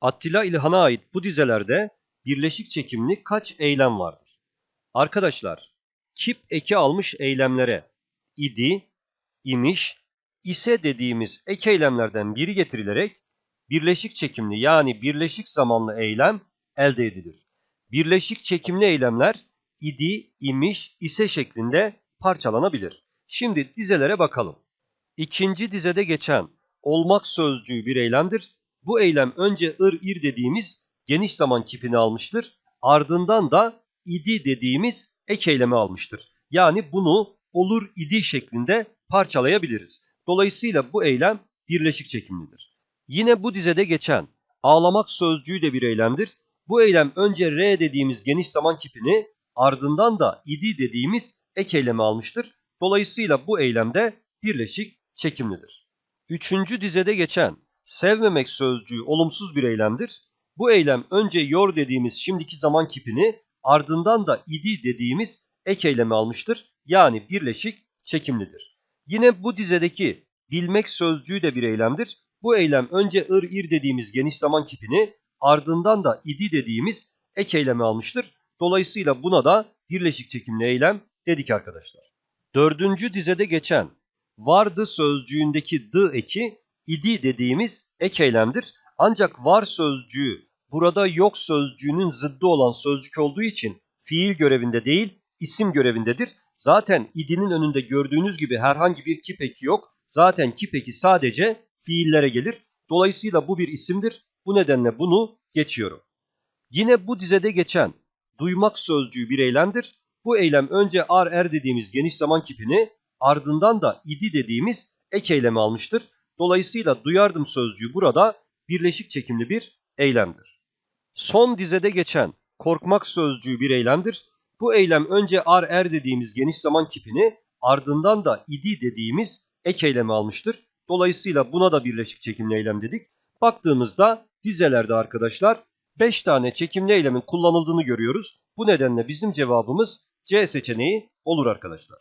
Attila İlhan'a ait bu dizelerde birleşik çekimli kaç eylem vardır? Arkadaşlar, kip eki almış eylemlere idi, imiş, ise dediğimiz ek eylemlerden biri getirilerek birleşik çekimli yani birleşik zamanlı eylem elde edilir. Birleşik çekimli eylemler idi, imiş, ise şeklinde parçalanabilir. Şimdi dizelere bakalım. İkinci dizede geçen olmak sözcüğü bir eylemdir. Bu eylem önce ır ir dediğimiz geniş zaman kipini almıştır. Ardından da idi dediğimiz ek eylemi almıştır. Yani bunu olur idi şeklinde parçalayabiliriz. Dolayısıyla bu eylem birleşik çekimlidir. Yine bu dizede geçen ağlamak sözcüğü de bir eylemdir. Bu eylem önce R dediğimiz geniş zaman kipini ardından da idi dediğimiz ek eylemi almıştır. Dolayısıyla bu eylemde birleşik çekimlidir. Üçüncü dizede geçen sevmemek sözcüğü olumsuz bir eylemdir. Bu eylem önce yor dediğimiz şimdiki zaman kipini ardından da idi dediğimiz ek eylemi almıştır. Yani birleşik çekimlidir. Yine bu dizedeki bilmek sözcüğü de bir eylemdir. Bu eylem önce ır ir dediğimiz geniş zaman kipini ardından da idi dediğimiz ek eylemi almıştır. Dolayısıyla buna da birleşik çekimli eylem dedik arkadaşlar. Dördüncü dizede geçen vardı sözcüğündeki dı eki idi dediğimiz ek eylemdir. Ancak var sözcüğü burada yok sözcüğünün zıddı olan sözcük olduğu için fiil görevinde değil isim görevindedir. Zaten idinin önünde gördüğünüz gibi herhangi bir kip eki yok. Zaten kip eki sadece fiillere gelir. Dolayısıyla bu bir isimdir. Bu nedenle bunu geçiyorum. Yine bu dizede geçen duymak sözcüğü bir eylemdir. Bu eylem önce ar er dediğimiz geniş zaman kipini ardından da idi dediğimiz ek eylemi almıştır. Dolayısıyla duyardım sözcüğü burada birleşik çekimli bir eylemdir. Son dizede geçen korkmak sözcüğü bir eylemdir. Bu eylem önce ar er dediğimiz geniş zaman kipini ardından da idi dediğimiz ek eylemi almıştır. Dolayısıyla buna da birleşik çekimli eylem dedik. Baktığımızda dizelerde arkadaşlar 5 tane çekimli eylemin kullanıldığını görüyoruz. Bu nedenle bizim cevabımız C seçeneği olur arkadaşlar.